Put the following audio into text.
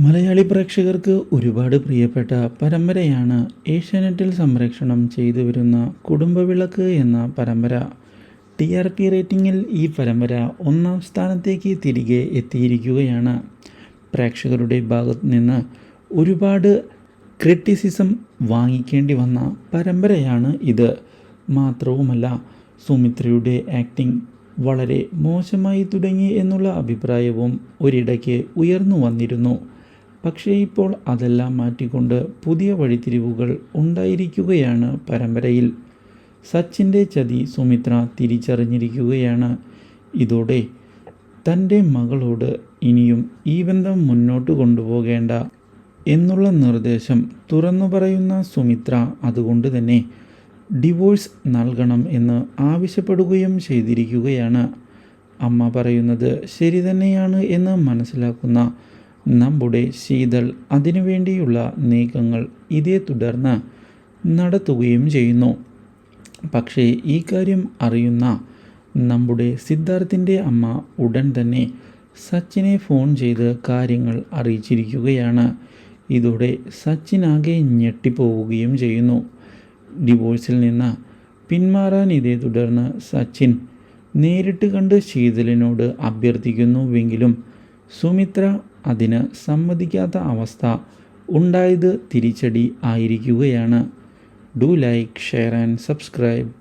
മലയാളി പ്രേക്ഷകർക്ക് ഒരുപാട് പ്രിയപ്പെട്ട പരമ്പരയാണ് ഏഷ്യാനെറ്റിൽ സംരക്ഷണം ചെയ്തു വരുന്ന കുടുംബവിളക്ക് എന്ന പരമ്പര. ടി ആർ പി റേറ്റിംഗിൽ ഈ പരമ്പര ഒന്നാം സ്ഥാനത്തേക്ക് തിരികെ എത്തിയിരിക്കുകയാണ്. പ്രേക്ഷകരുടെ ഭാഗത്ത് നിന്ന് ഒരുപാട് ക്രിറ്റിസിസം വാങ്ങിക്കേണ്ടി വന്ന പരമ്പരയാണ് ഇത്. മാത്രവുമല്ല സുമിത്രയുടെ ആക്ടിംഗ് വളരെ മോശമായി തുടങ്ങി എന്നുള്ള അഭിപ്രായവും ഒരിടയ്ക്ക് ഉയർന്നു വന്നിരുന്നു. പക്ഷേ ഇപ്പോൾ അതെല്ലാം മാറ്റിക്കൊണ്ട് പുതിയ വഴിത്തിരിവുകൾ ഉണ്ടായിരിക്കുകയാണ് പരമ്പരയിൽ. സച്ചിന്റെ ചതി സുമിത്ര തിരിച്ചറിഞ്ഞിരിക്കുകയാണ്. ഇതോടെ തന്റെ മകളോട് ഇനിയും ഈ ബന്ധം മുന്നോട്ട് കൊണ്ടുപോകേണ്ട എന്നുള്ള നിർദ്ദേശം തുറന്നു പറയുന്ന സുമിത്ര അതുകൊണ്ട് തന്നെ ഡിവോഴ്സ് നൽകണം എന്ന് ആവശ്യപ്പെടുകയും ചെയ്തിരിക്കുകയാണ്. അമ്മ പറയുന്നത് ശരി തന്നെയാണ് എന്ന് മനസ്സിലാക്കുന്ന നമ്മുടെ ശീതൾ അതിനുവേണ്ടിയുള്ള നീക്കങ്ങൾ ഇതേ തുടർന്ന് നടത്തുകയും ചെയ്യുന്നു. പക്ഷേ ഈ കാര്യം അറിയുന്ന നമ്മുടെ സിദ്ധാർത്ഥിന്റെ അമ്മ ഉടൻ തന്നെ സച്ചിനെ ഫോൺ ചെയ്ത് കാര്യങ്ങൾ അറിയിച്ചിരിക്കുകയാണ്. ഇതോടെ സച്ചിനാകെ ഞെട്ടിപ്പോവുകയും ചെയ്യുന്നു. ഡിവോഴ്സിൽ നിന്ന് പിന്മാറാൻ ഇതേ തുടർന്ന് സച്ചിൻ നേരിട്ട് കണ്ട് ശീതലിനോട് അഭ്യർത്ഥിക്കുന്നുവെങ്കിലും സുമിത്ര അതിന് സമ്മതിക്കാത്ത അവസ്ഥ ഉണ്ടായത് തിരിച്ചടി ആയിരിക്കുകയാണ്. Do like share and subscribe.